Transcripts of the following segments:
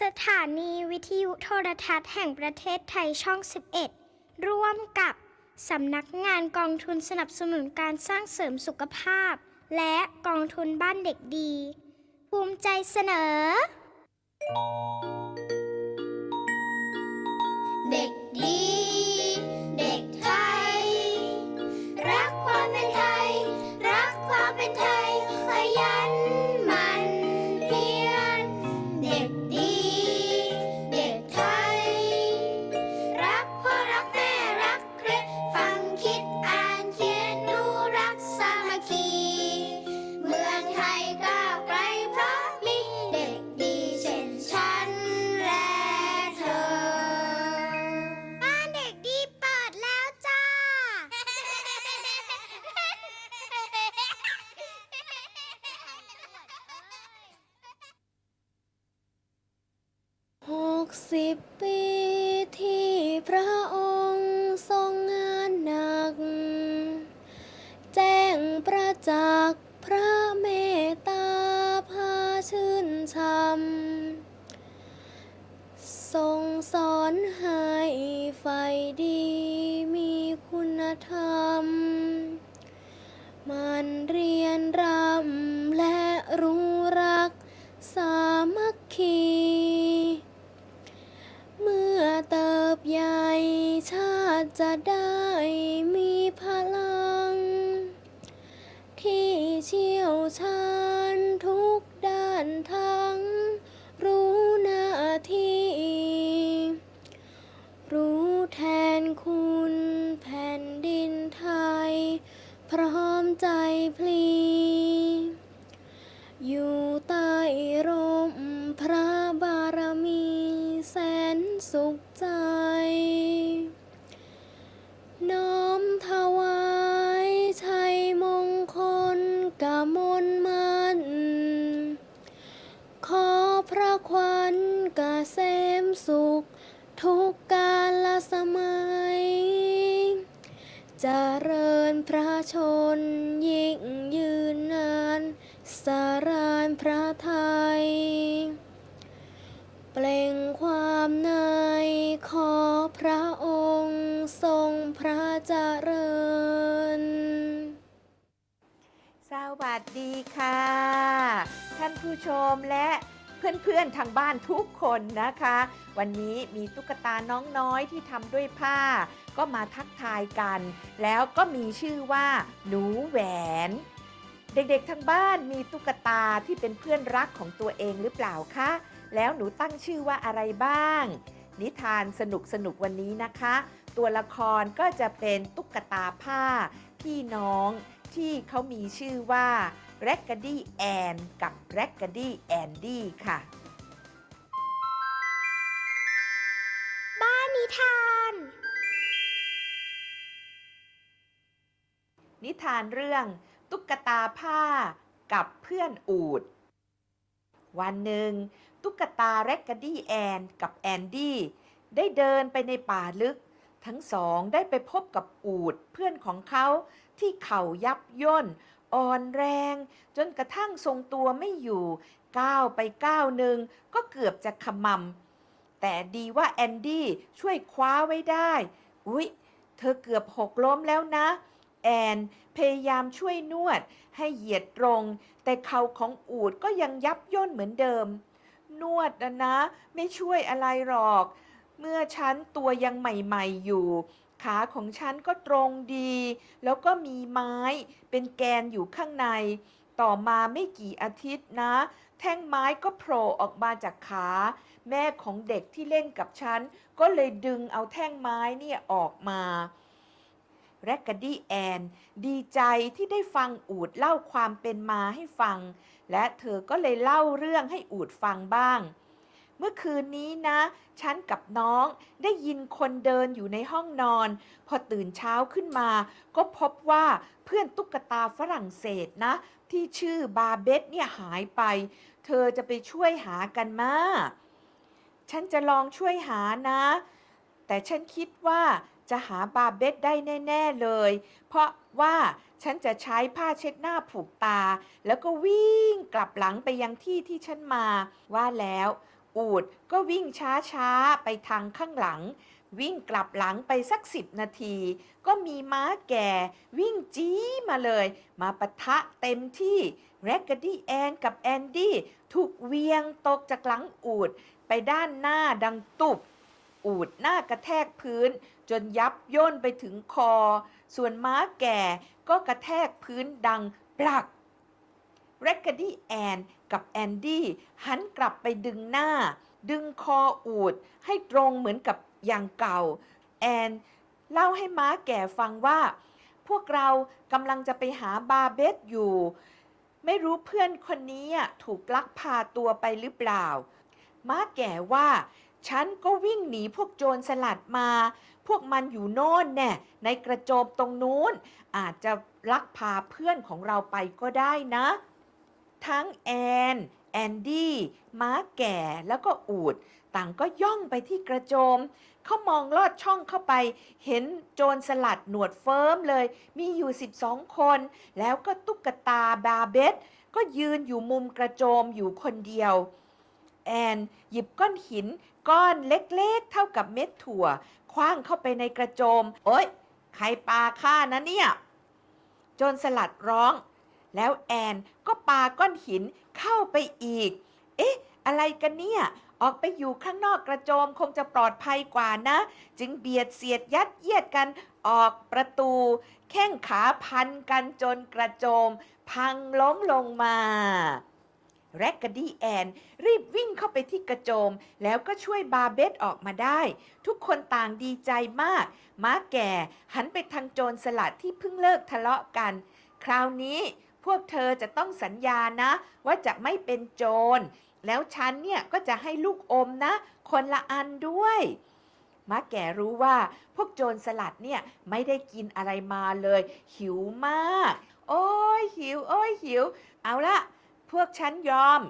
สถานีวิทยุโทรทัศน์แห่งประเทศไทยช่อง 11 ร่วมกับ สำนักงานกองทุนสนับสนุนการสร้างเสริมสุขภาพ และกองทุนบ้านเด็กดี ภูมิใจเสนอ เด็กดี รู้รัก สามัคคี เมื่อเติบใหญ่ชาติจะได้มีพลัง ที่เชี่ยวชาญทุกด้านทั้ง รู้หน้าที่ รู้แทนคุณแผ่นดินไทย พร้อมใจพลี สุขใจ น้อมถวายชัยมงคลกมลมันขอพระควันกเกษมสุข ทุกกาลสมัยจเจริญพระชน ค่ะ ท่านผู้ชมและเพื่อนๆทางบ้านทุกคนนะคะ วันนี้มีตุ๊กตาน้องน้อยที่ทำด้วยผ้า ก็มาทักทายกัน แล้วก็มีชื่อว่า หนูแหวน เด็กๆทางบ้านมีตุ๊กตาที่เป็นเพื่อนรักของตัวเองหรือเปล่าคะ แล้วหนูตั้งชื่อว่าอะไรบ้าง นิทานสนุกๆวันนี้นะคะ ตัวละครก็จะเป็นตุ๊กตาผ้า พี่น้อง ที่เขามีชื่อว่า r a g g a d y Ann กับ r a g g a d y Andy ค่ะ บ้านนิทาน นิทานเรื่องตุ๊กตาผ้ากับเพื่อนอูด วันหนึ่ง ตุ๊กตาแรกกาดี้แอนกับแอนดี้ได้เดินไปในป่าลึก ทั้งสองได้ไปพบกับอูดเพื่อนของเขา ที่เข่ายับย่น อ่อนแรง จนกระทั่งทรงตัวไม่อยู่ก้าวไปก้าวหนึ่งก็เกือบจะขมำแต่ดีว่าแอนดี้ช่วยคว้าไว้ได้ อุ๊ย เธอเกือบหกล้มแล้วนะ แอนพยายามช่วยนวดให้เหยียดตรง แต่เข่าของอูดก็ยังยับย่นเหมือนเดิม นวดนะนะ ไม่ช่วยอะไรหรอก เมื่อฉันตัวยังใหม่ ๆอยู่ ขาของฉันก็ตรงดี แล้วก็มีไม้เป็นแกนอยู่ข้างใน ต่อมาไม่กี่อาทิตย์นะ แท่งไม้ก็โผล่ออกมาจากขา แม่ของเด็กที่เล่นกับฉัน ก็เลยดึงเอาแท่งไม้เนี่ยออกมาแรกกดี้แอน ดีใจที่ได้ฟังอูดเล่าความเป็นมาให้ฟัง และเธอก็เลยเล่าเรื่องให้อูดฟังบ้าง เมื่อคืนนี้นะ ฉันกับน้องได้ยินคนเดินอยู่ในห้องนอน พอตื่นเช้าขึ้นมา ก็พบว่าเพื่อนตุ๊กตาฝรั่งเศสนะ ที่ชื่อบาเบตเนี่ยหายไป เธอจะไปช่วยหากันมาฉันจะลองช่วยหานะ แต่ฉันคิดว่าจะหาบาเบตได้แน่ ๆเลย เพราะว่าฉันจะใช้ผ้าเช็ดหน้าผูกตา แล้วก็วิ่งกลับหลังไปยังที่ที่ฉันมาว่าแล้ว อูดก็วิ่งช้าๆ ไปทางข้างหลัง วิ่งกลับหลังไปสักสิบนาที ก็มีม้าแก่ วิ่งจี้มาเลย มาปะทะเต็มที่แรกกดดี้แอนกับแอนดี้ถูกเวียงตกจากหลังอูดไปด้านหน้าดังตุบ อูดหน้ากระแทกพื้น จนยับย่นไปถึงคอ ส่วนม้าแก่ก็กระแทกพื้นดังปลัก แรกกดี้แอนกับแอนดี้หันกลับไปดึงหน้า ดึงคออูด ให้ตรงเหมือนกับอย่างเก่า แอนเล่าให้ม้าแก่ฟังว่า พวกเรากำลังจะไปหาบาเบสอยู่ ไม่รู้เพื่อนคนนี้ถูกลักพาตัวไปหรือเปล่า ม้าแก่ว่า ฉันก็วิ่งหนีพวกโจรสลัดมา พวกมันอยู่โน่นแน่ในกระโจมตรงนู้น อาจจะลักพาเพื่อนของเราไปก็ได้นะ ทั้งแอนแอนดี้ม้าแก่แล้วก็อูด ต่างก็ย่องไปที่กระโจม เขามองลอดช่องเข้าไป เห็นโจรสลัดหนวดเฟิร์มเลย มีอยู่ 12 คน แล้วก็ตุ๊กตาบาเบตก็ยืนอยู่มุมกระโจมอยู่คนเดียว แอนหยิบก้อนหินก้อนเล็กๆ เท่ากับเม็ดถั่ว คว้างเข้าไปในกระโจม โอ๊ย ใครปาข้านะเนี่ย โจรสลัดร้อง แล้วแอนก็ปาก้อนหินเข้าไปอีก เอ๊ะ อะไรกันเนี่ย ออกไปอยู่ข้างนอกกระโจมคงจะปลอดภัยกว่านะ จึงเบียดเสียดยัดเยียดกันออกประตู แข้งขาพันกันจนกระโจม พังล้มลงมาแรกกดี้แอน รีบวิ่งเข้าไปที่กระโจม แล้วก็ช่วยบาเบตออกมาได้ ทุกคนต่างดีใจมาก ม้าแก่หันไปทางโจรสลัดที่เพิ่งเลิกทะเลาะกัน คราวนี้ พวกเธอจะต้องสัญญานะ ว่าจะไม่เป็นโจร แล้วฉันเนี่ยก็จะให้ลูกอมนะ คนละอันด้วยมาแก่รู้ว่าพวกโจรสลัดเนี่ยไม่ได้กินอะไรมาเลย หิวมาก โอ้ยหิว โอ้ยหิว เอาละพวกฉันยอม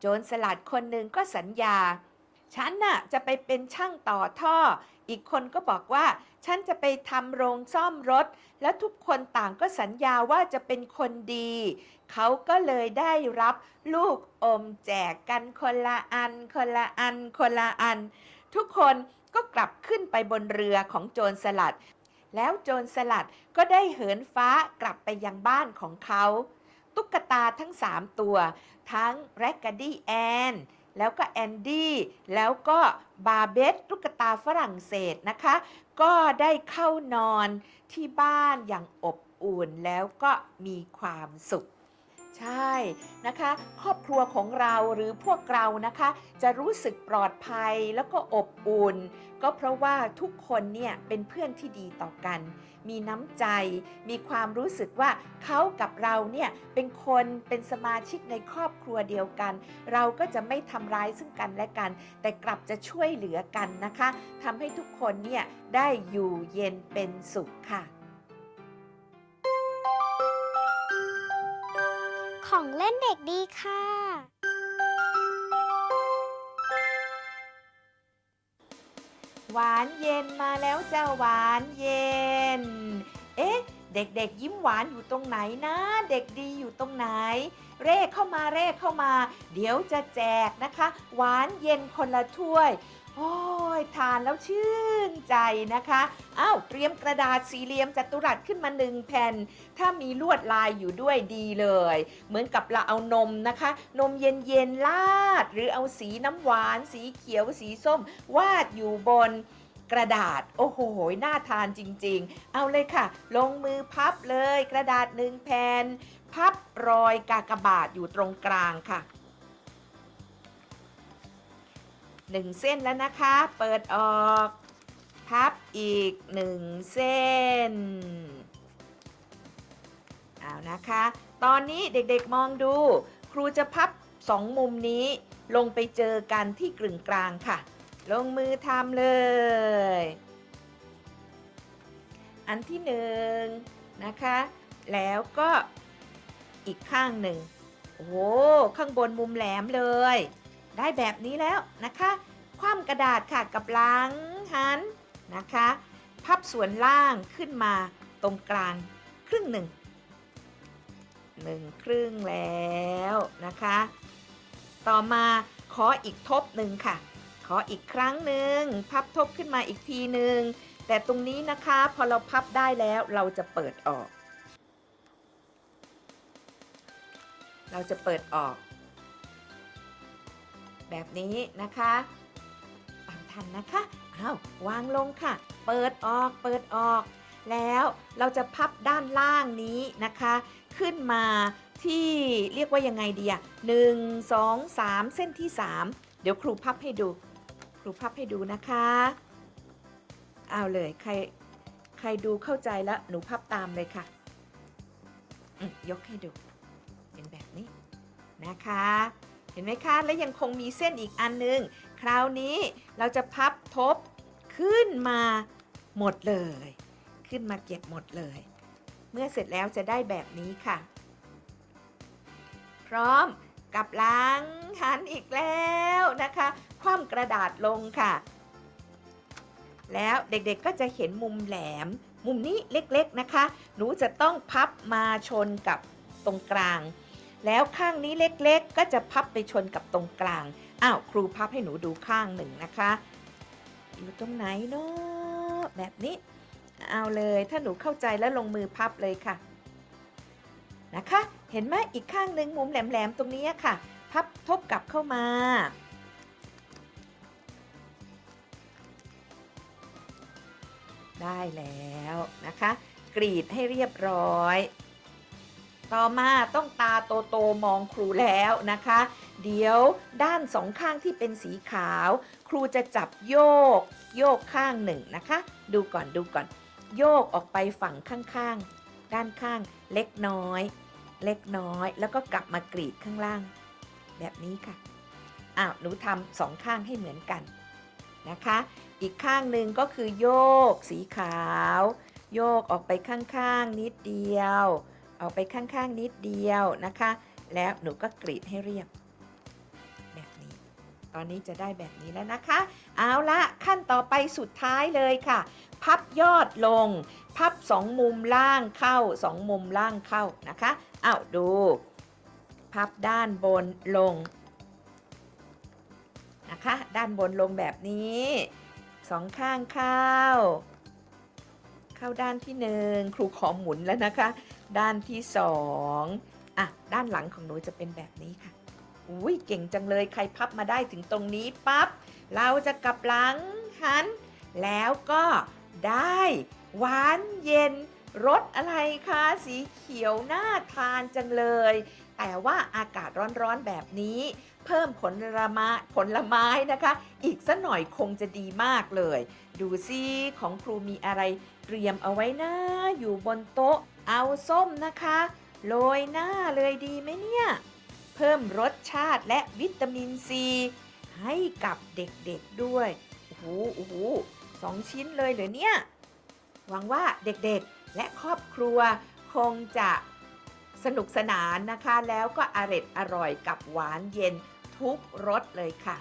โจรสลัดคนหนึ่งก็สัญญา ฉันน่ะจะไปเป็นช่างต่อท่อ อีกคนก็บอกว่า ฉันจะไปทำโรงซ่อมรถ แล้วทุกคนต่างก็สัญญาว่าจะเป็นคนดี เขาก็เลยได้รับลูกอมแจกกันคนละอัน คนละอัน คนละอัน ทุกคนก็กลับขึ้นไปบนเรือของโจรสลัด แล้วโจรสลัดก็ได้เหินฟ้ากลับไปยังบ้านของเขา ตุ๊กตาทั้งสามตัว ทั้งแรกกดี้แอนแล้วก็แอนดี้แล้วก็บาเบตตุ๊กตาฝรั่งเศสนะคะ ก็ได้เข้านอนที่บ้านอย่างอบอุ่นแล้วก็มีความสุข ใช่นะคะ ครอบครัวของเราหรือพวกเรานะคะ จะรู้สึกปลอดภัยแล้วก็อบอุ่น ก็เพราะว่าทุกคนเนี่ยเป็นเพื่อนที่ดีต่อกัน มีน้ำใจ มีความรู้สึกว่าเขากับเราเนี่ยเป็นคนเป็นสมาชิกในครอบครัวเดียวกัน เราก็จะไม่ทำร้ายซึ่งกันและกัน แต่กลับจะช่วยเหลือกันนะคะทำให้ทุกคนเนี่ยได้อยู่เย็นเป็นสุขค่ะ ของเล่นเด็กดีค่ะ หวานเย็นมาแล้วจ้าหวานเย็น เอ๊ะ เด็กๆ ยิ้มหวานอยู่ตรงไหนนะ เด็กดีอยู่ตรงไหน เร่เข้ามาเร่เข้ามา เดี๋ยวจะแจกนะคะ หวานเย็นคนละถ้วย โอ้ยทานแล้วชื่นใจนะคะอ้าวเตรียมกระดาษสี่เหลี่ยมจัตุรัสขึ้นมาหนึ่งแผ่น ถ้ามีลวดลายอยู่ด้วยดีเลย เหมือนกับเราเอานมนะคะ นมเย็นๆลาด หรือเอาสีน้ำหวาน สีเขียวสีส้ม วาดอยู่บนกระดาษ โอ้โห น่าทานจริง ๆ เอาเลยค่ะ ลงมือพับเลย กระดาษหนึ่งแผ่น พับรอยกากบาทอยู่ตรงกลางค่ะ หนึ่งเส้นแล้วนะคะ เปิดออก พับอีกหนึ่งเส้น เอานะคะ ตอนนี้เด็กๆมองดู ครูจะพับสองมุมนี้ ลงไปเจอกันที่กลึงกลางค่ะ ลงมือทำเลย อันที่หนึ่งนะคะ แล้วก็อีกข้างหนึ่ง โอ้ข้างบนมุมแหลมเลย ได้แบบนี้แล้วนะคะ คว่ำกระดาษค่ะกับหลังหันนะคะ พับส่วนล่างขึ้นมาตรงกลางครึ่งหนึ่งหนึ่งครึ่งแล้วนะคะ ต่อมาขออีกทบหนึ่งค่ะ ขออีกครั้งหนึ่งพับทบขึ้นมาอีกทีหนึ่งแต่ตรงนี้นะคะพอเราพับได้แล้วเราจะเปิดออก เราจะเปิดออก แบบนี้นะคะตามทันนะคะอ้าววางลงค่ะ เปิดออกเปิดออก แล้วเราจะพับด้านล่างนี้นะคะ ขึ้นมาที่เรียกว่ายังไงดีอะหนึ่งสองสามเส้นที่สามเดี๋ยวครูพับให้ดู ครูพับให้ดูนะคะเอาเลยใครใครดูเข้าใจแล้วหนูพับตามเลยค่ะ ยกให้ดู เป็นแบบนี้นะคะ ห็นไหมคะและยังคงมีเส้นอีกอันนึง คราวนี้เราจะพับทบขึ้นมาหมดเลย ขึ้นมาเก็บหมดเลย เมื่อเสร็จแล้วจะได้แบบนี้ค่ะ พร้อมกลับหลังหันอีกแล้วนะคะ คว่ำกระดาษลงค่ะ แล้วเด็กๆก็จะเห็นมุมแหลม มุมนี้เล็กๆนะคะ หนูจะต้องพับมาชนกับตรงกลาง แล้วข้างนี้เล็กๆ ก็จะพับไปชนกับตรงกลาง อ้าวครูพับให้หนูดูข้างหนึ่งนะคะ อยู่ตรงไหนเนาะแบบนี้ เอาเลยถ้าหนูเข้าใจแล้วลงมือพับเลยค่ะ นะคะ เห็นไหมอีกข้างหนึ่งมุมแหลมๆตรงนี้ค่ะ พับทบกลับเข้ามาได้แล้วนะคะ กรีดให้เรียบร้อย ต่อมาต้องตาโตๆมองครูแล้วนะคะ เดี๋ยวด้านสองข้างที่เป็นสีขาว ครูจะจับโยก โยกข้างหนึ่งนะคะ ดูก่อนดูก่อน โยกออกไปฝั่งข้างๆ ด้านข้างเล็กน้อย เล็กน้อยแล้วก็กลับมากรีดข้างล่าง แบบนี้ค่ะอ้าวหนูทำสองข้างให้เหมือนกันนะคะ อีกข้างหนึ่งก็คือโยกสีขาว โยกออกไปข้างๆ นิดเดียว ออกไปข้างๆนิดเดียวนะคะ แล้วหนูก็กรีดให้เรียบ แบบนี้ ตอนนี้จะได้แบบนี้แล้วนะคะ เอาละขั้นต่อไปสุดท้ายเลยค่ะ พับยอดลง พับสองมุมล่างเข้าสองมุมล่างเข้านะคะเอาดู พับด้านบนลงนะคะ ด้านบนลงแบบนี้สองข้างเข้า เข้าด้านที่หนึ่งครูขอหมุนแล้วนะคะ ด้านที่สองอะด้านหลังของหนูจะเป็นแบบนี้ค่ะอุ้ยเก่งจังเลยใครพับมาได้ถึงตรงนี้ปั๊บเราจะกลับหลังหัน แล้วก็ได้หวานเย็นรสอะไรคะสีเขียวน่าทานจังเลย แต่ว่าอากาศร้อนๆแบบนี้ เพิ่มผลไม้ผลไม้นะคะ อีกสักหน่อยคงจะดีมากเลย ดูซิของครูมีอะไรเตรียมเอาไว้นะอยู่บนโต๊ะ เอาส้มนะคะ โรยหน้าเลยดีไหมเนี่ย เพิ่มรสชาติและวิตามินซี ให้กับเด็กๆด้วย โอ้โหโอ้โหสองชิ้นเลยเหรอเนี่ย หวังว่าเด็กๆและครอบครัวคงจะสนุกสนานนะคะ แล้วก็อร็ดอร่อยกับหวานเย็นทุกรสเลยค่ะ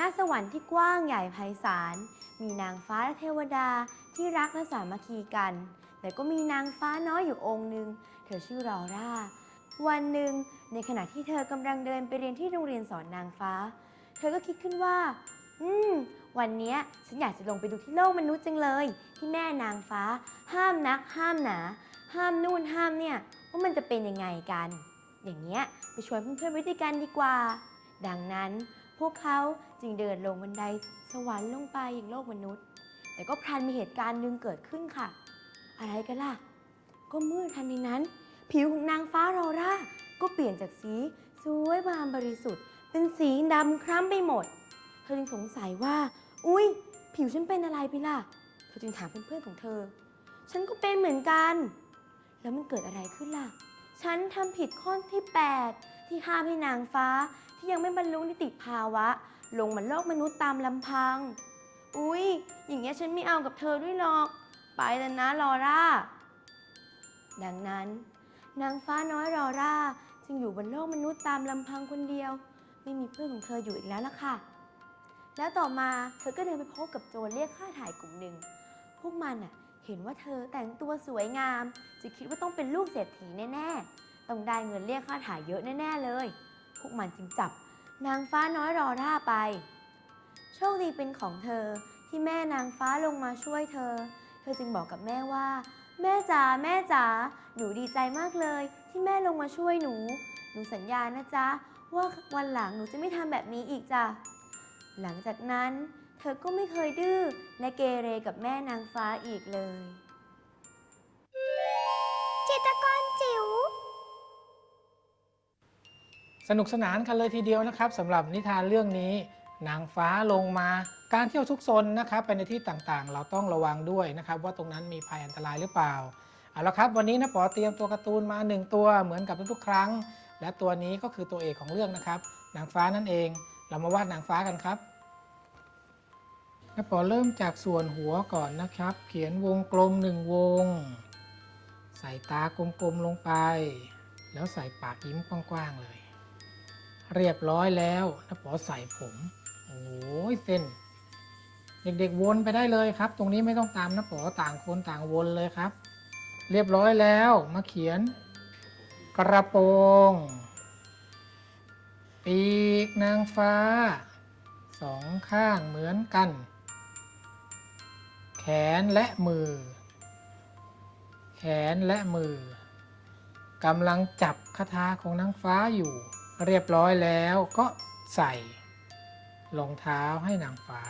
ณสวรรค์ที่กว้างใหญ่ไพศาล มีนางฟ้าและเทวดาที่รักและสามัคคีกัน แต่ก็มีนางฟ้าน้อยอยู่องค์หนึ่ง เธอชื่อรอร่า วันหนึ่ง ในขณะที่เธอกำลังเดินไปเรียนที่โรงเรียนสอนนางฟ้า เธอก็คิดขึ้นว่า อืม วันนี้ฉันอยากจะลงไปดูที่โลกมนุษย์จังเลย ที่แม่นางฟ้า ห้ามนัก ห้ามหนา ห้ามนู่นห้ามเนี่ย ว่ามันจะเป็นยังไงกัน อย่างเงี้ยไปชวนเพื่อนๆไว้ด้วยกันดีกว่า ดังนั้น พวกเขาจึงเดินลงบันไดสวรรค์ลงไปย่างโลกมนุษย์ แต่ก็พลันมีเหตุการณ์หนึ่งเกิดขึ้นค่ะ อะไรกันล่ะ ก็เมื่อทันในนั้น ผิวของนางฟ้าโรราก็เปลี่ยนจากสีสวยงามบริสุทธิ์ เป็นสีดำคล้ำไปหมด เธอจึงสงสัยว่า อุ๊ย ผิวฉันเป็นอะไรไปล่ะ เธอจึงถามเพื่อนๆของเธอ ฉันก็เป็นเหมือนกัน แล้วมันเกิดอะไรขึ้นล่ะ ฉันทำผิดข้อที่ 8 ที่ห้ามให้นางฟ้าที่ยังไม่บรรลุนิติภาวะ ลงมาโลกมนุษย์ตามลำพัง อุ๊ย อย่างเงี้ยฉันไม่เอากับเธอด้วยหรอก ไปแล้วนะลอร่า ดังนั้น นางฟ้าน้อยรอร่าจึงอยู่บนโลกมนุษย์ตามลำพังคนเดียว ไม่มีเพื่อนของเธออยู่อีกแล้วล่ะค่ะ แล้วต่อมาเธอก็เดินไปพบกับโจรเรียกค่าถ่ายกลุ่มหนึ่ง พวกมันน่ะเห็นว่าเธอแต่งตัวสวยงาม จะคิดว่าต้องเป็นลูกเศรษฐีแน่ๆ ต้องได้เงินเรียกค่าถ่ายเยอะแน่ ๆ เลย พวกมันจึงจับ นางฟ้าน้อยรอร่าไป โชคดีเป็นของเธอที่แม่นางฟ้าลงมาช่วยเธอ เธอจึงบอกกับแม่ว่า แม่จ๋าแม่จ๋าหนูดีใจมากเลย ที่แม่ลงมาช่วยหนู หนูสัญญานะจ๊ะ ว่าวันหลังหนูจะไม่ทำแบบนี้อีกจ้ะหลังจากนั้น เธอก็ไม่เคยดื้อและเกเรกับแม่นางฟ้าอีกเลยจิตกรจิ๋ว สนุกสนานกันเลยทีเดียวนะครับสำหรับนิทานเรื่องนี้นางฟ้าลงมา การเที่ยวทุกซนนะครับไปในที่ต่างๆ เราต้องระวังด้วยนะครับ ว่าตรงนั้นมีภัยอันตรายหรือเปล่าเอาละครับ วันนี้นะปอเตรียมตัวการ์ตูนมาหนึ่งตัวเหมือนกับทุกๆครั้ง และตัวนี้ก็คือตัวเอกของเรื่องนะครับ นางฟ้านั่นเอง เรามาวาดนางฟ้ากันครับนะปอเริ่มจากส่วนหัวก่อนนะครับ เขียนวงกลมหนึ่งวง ใส่ตากลมๆลงไป แล้วใส่ปากยิ้มกว้างๆเลย เรียบร้อยแล้วนะปอใส่ผมโอ้ยเส้น เด็กๆวนไปได้เลยครับ ตรงนี้ไม่ต้องตามนะปอต่างคนต่างวนเลยครับ เรียบร้อยแล้วมาเขียน กระโปรงปีกนางฟ้าสองข้างเหมือนกัน แขนและมือ แขนและมือกำลังจับคาถาของนางฟ้าอยู่ เรียบร้อยแล้วก็ใส่รองเท้าให้นางฟ้า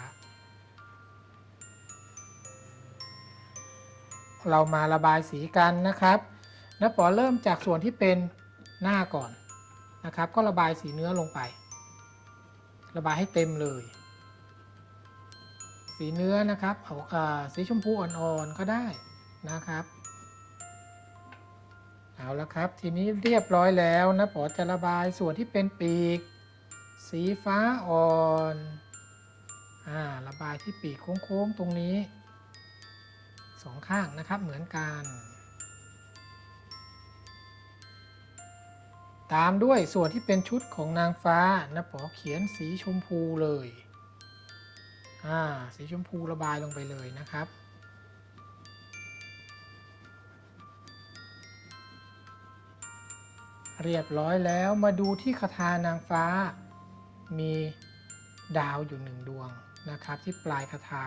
เรามาระบายสีกันนะครับน้าปอเริ่มจากส่วนที่เป็นหน้าก่อนนะครับ ก็ระบายสีเนื้อลงไป ระบายให้เต็มเลย สีเนื้อนะครับเออ่าสีชมพูอ่อนๆก็ได้นะครับ เอาละครับ ทีนี้เรียบร้อยแล้วนะปอจะระบายส่วนที่เป็นปีก สีฟ้าอ่อนอ่าระบายที่ปีกโค้งๆตรงนี้สองข้างนะครับเหมือนกัน ตามด้วยส่วนที่เป็นชุดของนางฟ้านะปอเขียนสีชมพูเลยอ่าสีชมพูระบายลงไปเลยนะครับ เรียบร้อยแล้วมาดูที่คาถานางฟ้า มีดาวอยู่หนึ่งดวงนะครับ ที่ปลายคาถา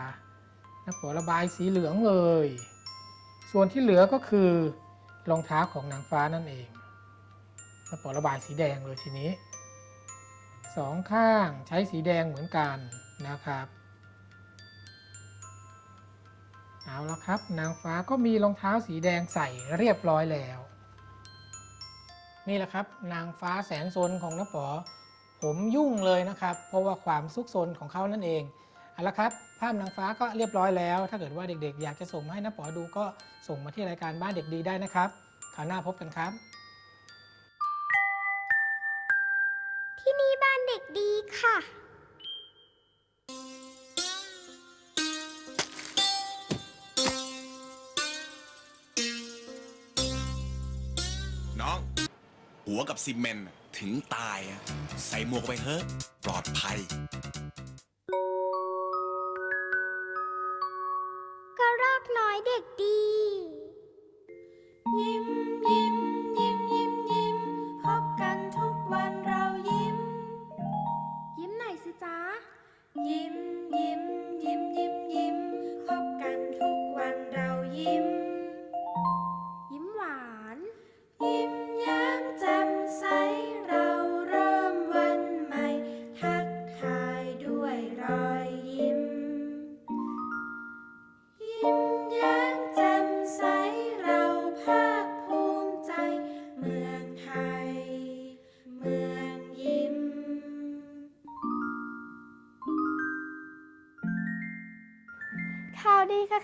นะขอระบายสีเหลืองเลย ส่วนที่เหลือก็คือรองเท้าของนางฟ้านั่นเองนะขอระบายสีแดงเลยทีนี้สองข้างใช้สีแดงเหมือนกันนะครับเอาละครับ นางฟ้าก็มีรองเท้าสีแดงใส่เรียบร้อยแล้ว นี่แหละครับ นางฟ้าแสนซนของน้าป๋อผมยุ่งเลยนะครับ เพราะว่าความซุกซนของเขานั่นเองเอาละครับ ภาพนางฟ้าก็เรียบร้อยแล้ว ถ้าเกิดว่าเด็กๆ อยากจะส่งมาให้น้าป๋อดูก็ส่งมาที่รายการบ้านเด็กดีได้นะครับคราวหน้าพบกันครับ ที่นี่บ้านเด็กดีค่ะ หัวกับซีเมนต์ถึงตายอะใส่หมวกไปเถอะปลอดภัย กระรอกน้อยเด็กดี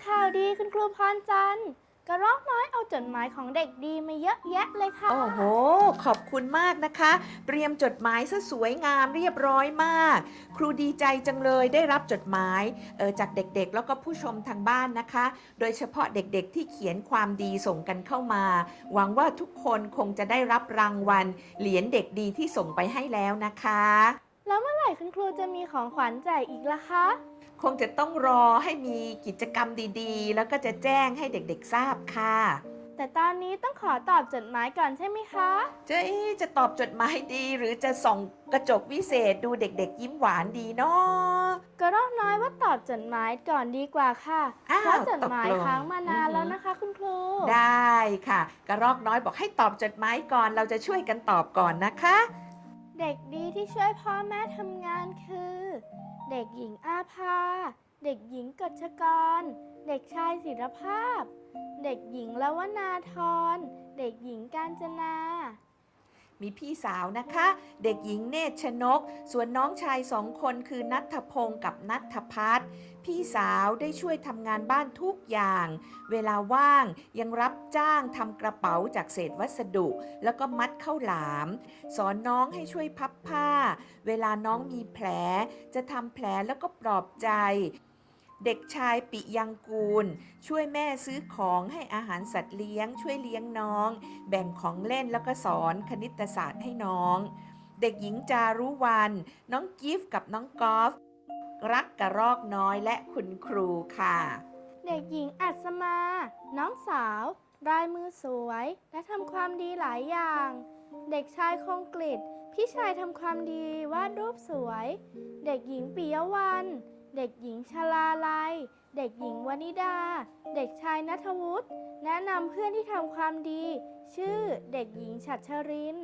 ข่าวดีค่ะข่าวดีคุณครูพรจันทร์กกระรอกน้อยเอาจดหมายของเด็กดีมาเยอะแยะเลยค่ะ โอ้โห ขอบคุณมากนะคะ เตรียมจดหมายซะสวยงามเรียบร้อยมาก ครูดีใจจังเลยได้รับจดหมายเออจากเด็กๆ แล้วก็ผู้ชมทางบ้านนะคะ โดยเฉพาะเด็กๆที่เขียนความดีส่งกันเข้ามา หวังว่าทุกคนคงจะได้รับรางวัล เหรียญเด็กดีที่ส่งไปให้แล้วนะคะ แล้วเมื่อไหร่คุณครูจะมีของขวัญแจกอีกล่ะคะ คงจะต้องรอให้มีกิจกรรมดีๆ แล้วก็จะแจ้งให้เด็กๆทราบค่ะ แต่ตอนนี้ต้องขอตอบจดหมายก่อนใช่ไหมคะ จะเอ๊ะจะตอบจดหมายดี หรือจะส่องกระจกวิเศษดูเด็กๆ ยิ้มหวานดีเนาะกระรอกน้อยว่าตอบจดหมายก่อนดีกว่าค่ะอ้าวเพราะจดหมายตกลง ค้างมานานอือหือแล้วนะคะ คุณครู ได้ค่ะ กระรอกน้อยบอกให้ตอบจดหมายก่อนเราจะช่วยกันตอบก่อนนะคะ เด็กดีที่ช่วยพ่อแม่ทำงานคือ เด็กหญิงอาภา เด็กหญิงกฎชกร เด็กชายศิรภาพ เด็กหญิงลวนาธรเด็กหญิงกาญจนา มีพี่สาวนะคะ เด็กหญิงเนตรชนก ส่วนน้องชายสองคนคือนัทพงศ์กับนัทพัฒน์พี่สาวได้ช่วยทำงานบ้านทุกอย่าง เวลาว่างยังรับจ้างทำกระเป๋าจากเศษวัสดุ แล้วก็มัดข้าวหลาม สอนน้องให้ช่วยพับผ้า เวลาน้องมีแผลจะทำแผลแล้วก็ปลอบใจ เด็กชายปิยังกูล ช่วยแม่ซื้อของให้อาหารสัตว์เลี้ยง ช่วยเลี้ยงน้อง แบ่งของเล่นแล้วก็สอนคณิตศาสตร์ให้น้อง เด็กหญิงจารุวัน น้องกิฟต์กับน้องกอล์ฟรักกระรอกน้อยและคุณครูค่ะ เด็กหญิงอัศมา น้องสาวรายมือสวยและทำความดีหลายอย่าง เด็กชายคงกฤษพี่ชายทำความดีวาดรูปสวย เด็กหญิงปิยวัน เด็กหญิงชลาลัย เด็กหญิงวนิดา เด็กชายนัทวุฒิ แนะนำเพื่อนที่ทำความดี ชื่อเด็กหญิงฉัตรชริน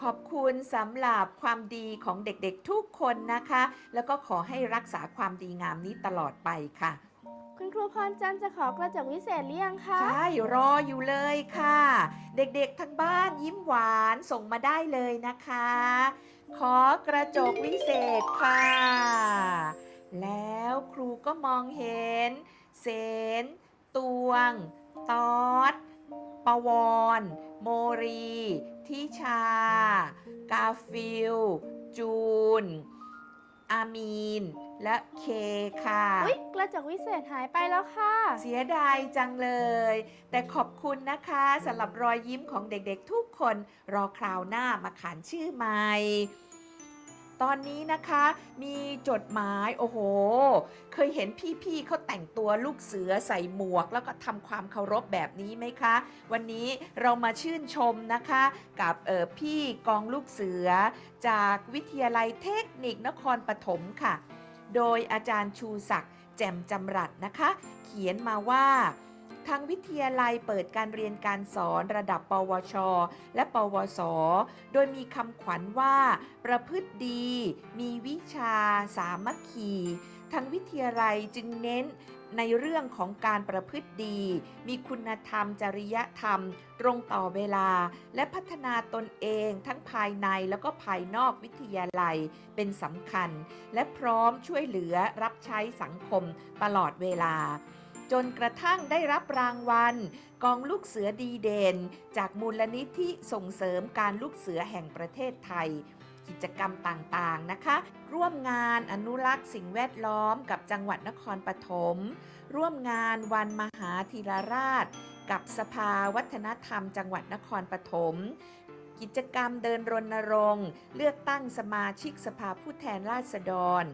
ขอบคุณสำหรับความดีของเด็กๆทุกคนนะคะ แล้วก็ขอให้รักษาความดีงามนี้ตลอดไปค่ะ คุณครูพรจันทร์จะขอกระจกวิเศษหรือยังคะ ใช่รออยู่เลยค่ะ เด็กๆทั้งบ้านยิ้มหวานส่งมาได้เลยนะคะ ขอกระจกวิเศษค่ะ แล้วครูก็มองเห็น เสน ตวง ตอด ปวร โมรี ทิชา กาฟิล จูน อามีน และเคค่ะ อุ๊ย กระจกวิเศษหายไปแล้วค่ะ เสียดายจังเลย แต่ขอบคุณนะคะสำหรับรอยยิ้มของเด็กๆทุกคน รอคราวหน้ามาขานชื่อใหม่ ตอนนี้นะคะมีจดหมายโอ้โห เคยเห็นพี่ๆเขาแต่งตัวลูกเสือใส่หมวก แล้วก็ทำความเคารพแบบนี้ไหมคะ วันนี้เรามาชื่นชมนะคะ กับออพี่กองลูกเสือ จากวิทยาลัยเทคนิคนครปฐมค่ะ โดยอาจารย์ชูศักดิ์แจ่มจำรัดนะคะ เขียนมาว่า ทางวิทยาลัยเปิดการเรียนการสอนระดับ ปวช และปวส โดยมีคำขวัญว่า ประพฤติดี มีวิชาสามัคคีทางวิทยาลัยจึงเน้นในเรื่องของการประพฤติดี มีคุณธรรม จริยธรรม ตรงต่อเวลา และพัฒนาตนเองทั้งภายในแล้วก็ภายนอกวิทยาลัยเป็นสำคัญ และพร้อมช่วยเหลือรับใช้สังคมตลอดเวลา จนกระทั่งได้รับรางวัล กองลูกเสือดีเด่น จากมูลนิธิส่งเสริมการลูกเสือแห่งประเทศไทย กิจกรรมต่างๆนะคะ ร่วมงานอนุรักษ์สิ่งแวดล้อมกับจังหวัดนครปฐมร่วมงานวันมหาธีรราช กับสภาวัฒนธรรม จังหวัดนครปฐมกิจกรรมเดินรณรงค์ เลือกตั้งสมาชิกสภาผู้แทนราษฎร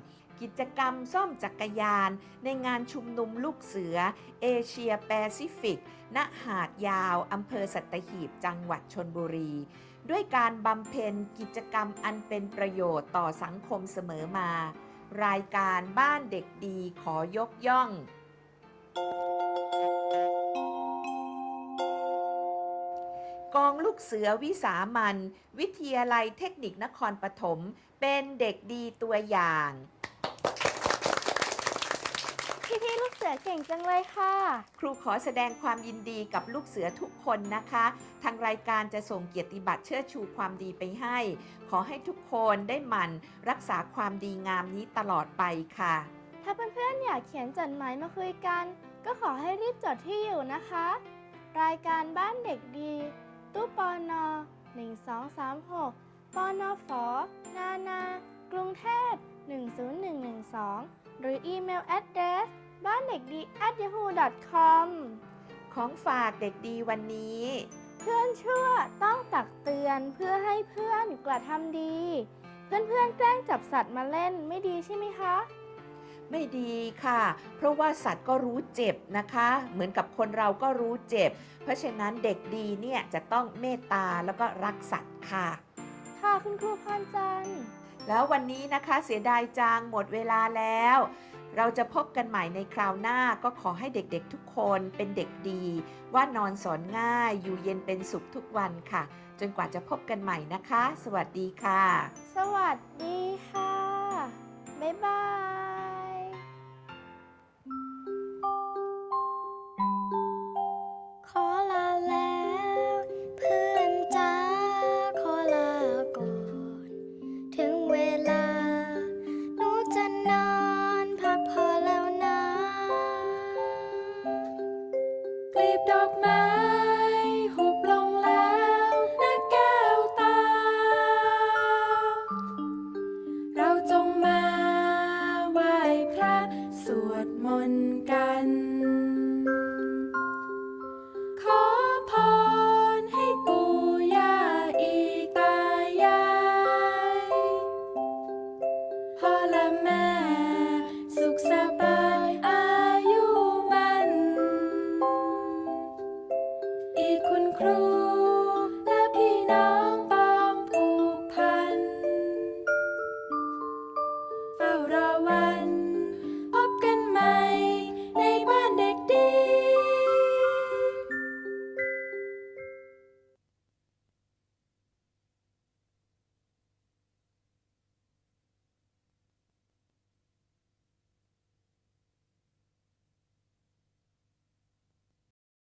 กิจกรรมซ่อมจักรยาน ในงานชุมนุมลูกเสือ เอเชียแปซิฟิก ณ หาดยาวอำเภอสัตหีบ จังหวัดชนบุรี ด้วยการบำเพ็ญกิจกรรมอันเป็นประโยชน์ต่อสังคมเสมอมา รายการบ้านเด็กดีขอยกย่อง กองลูกเสือวิสามัน วิทยาลัยเทคนิคนครปฐมเป็นเด็กดีตัวอย่าง พี่ๆลูกเสือเก่งจังเลยค่ะ ครูขอแสดงความยินดีกับลูกเสือทุกคนนะคะ ทางรายการจะส่งเกียรติบัตรเชิดชูความดีไปให้ ขอให้ทุกคนได้หมั่นรักษาความดีงามนี้ตลอดไปค่ะ ถ้าเพื่อนๆอยากเขียนจดหมายมาคุยกัน ก็ขอให้รีบจดที่อยู่นะคะ รายการบ้านเด็กดี ตู้ปอนอ1236ปอนอฝอนานากรุงเทพ10112 หรืออีเมล address บ้านเด็กดี at yahoo com ของฝากเด็กดีวันนี้ เพื่อนชั่วต้องตักเตือนเพื่อให้เพื่อนกระทำดี เพื่อนๆแกล้งจับสัตว์มาเล่นไม่ดีใช่ไหมคะ ไม่ดีค่ะ เพราะว่าสัตว์ก็รู้เจ็บนะคะ เหมือนกับคนเราก็รู้เจ็บ เพราะฉะนั้นเด็กดีเนี่ยจะต้องเมตตาแล้วก็รักสัตว์ค่ะ ค่ะคุณครูพรจันทร์แล้ววันนี้นะคะเสียดายจังหมดเวลาแล้ว เราจะพบกันใหม่ในคราวหน้าก็ขอให้เด็กๆทุกคนเป็นเด็กดี ว่านอนสอนง่าย อยู่เย็นเป็นสุขทุกวันค่ะ จนกว่าจะพบกันใหม่นะคะ สวัสดีค่ะ สวัสดีค่ะ บ๊ายบาย วดมนต์กัน